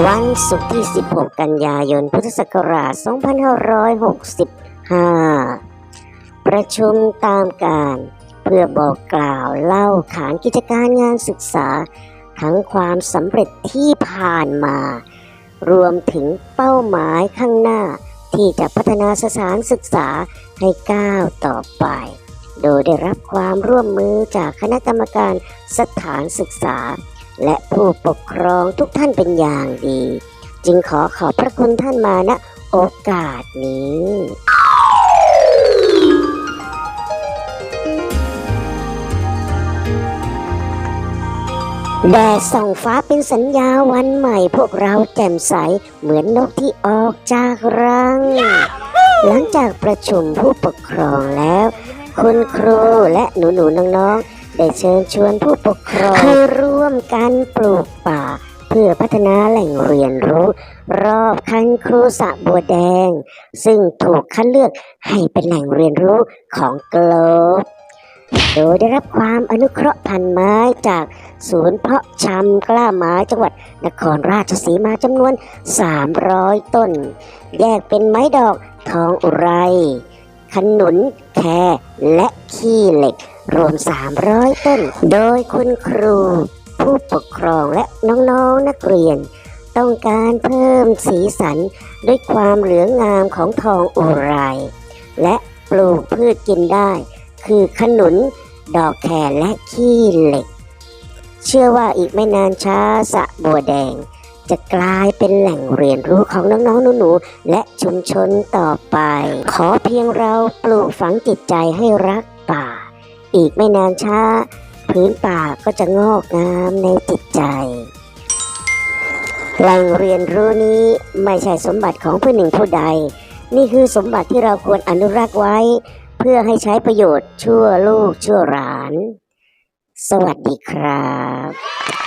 วันศุกร์ที่ 16 กันยายน พุทธศักราช 2565 ประชุมตามการ เพื่อบอกกล่าวเล่าขานกิจการงานศึกษา ทั้งความสำเร็จที่ผ่านมา รวมถึงเป้าหมายข้างหน้า ที่จะพัฒนาสถานศึกษาให้ก้าวต่อไป โดยได้รับความร่วมมือจากคณะกรรมการสถานศึกษา และผู้ปกครองทุกท่านเป็นอย่างดี จึงขอขอบพระคุณท่านมาณโอกาสนี้แดดส่องฟ้าเป็นสัญญาวันใหม่ พวกเราแจ่มใสเหมือนนกที่ออกจากรัง หลังจากประชุมผู้ปกครองแล้ว คุณครูและหนูหนูๆน้องๆ ได้เชิญชวนผู้ปกครองให้ร่วมกันปลูกป่า เพื่อพัฒนาแหล่งเรียนรู้ รอบคันครูสะบัวแดง ซึ่งถูกคัดเลือกให้เป็นแหล่งเรียนรู้ของโกลบโดยได้รับความอนุเคราะห์พันไม้จากศูนย์เพาะชำกล้าไม้จังหวัดนครราชสีมาจำนวน 300 ต้น แยกเป็นไม้ดอกทองอุไร ขนุนแคและขี้เหล็ก รวม 300 ต้น โดยคุณครู ผู้ปกครองและน้องๆนนักเรียน ต้องการเพิ่มสีสันด้วยความเหลืองงามของทองอุไรและปลูกพืชกินได้ คือขนุน ดอกแครและขี้เหล็ก เชื่อว่าอีกไม่นานช้าสะบัวแดง จะกลายเป็นแหล่งเรียนรู้ของน้องๆหนูๆและชุมชนต่อไป ขอเพียงเราปลูกฝังจิตใจให้รัก อีกไม่นานช้า พื้นป่าก็จะงอกงามในจิตใจ แหล่งเรียนรู้นี้ไม่ใช่สมบัติของผู้หนึ่งผู้ใด นี่คือสมบัติที่เราควรอนุรักษ์ไว้ เพื่อให้ใช้ประโยชน์ชั่วลูกชั่วหลาน สวัสดีครับ